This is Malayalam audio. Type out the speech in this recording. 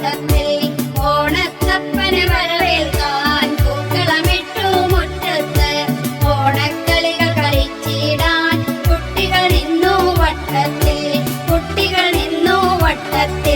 ഓട്ടത്തിൽ ഓണത്തപ്പനെ വരവേൽക്കാൻ പൂക്കളമിട്ടു മുറ്റത്ത്. ഓണക്കളികൾ കളിച്ചിടാൻ കുട്ടികൾ ഇന്നു വട്ടത്തിൽ. കുട്ടികൾ ഇന്നു വട്ടത്തിൽ.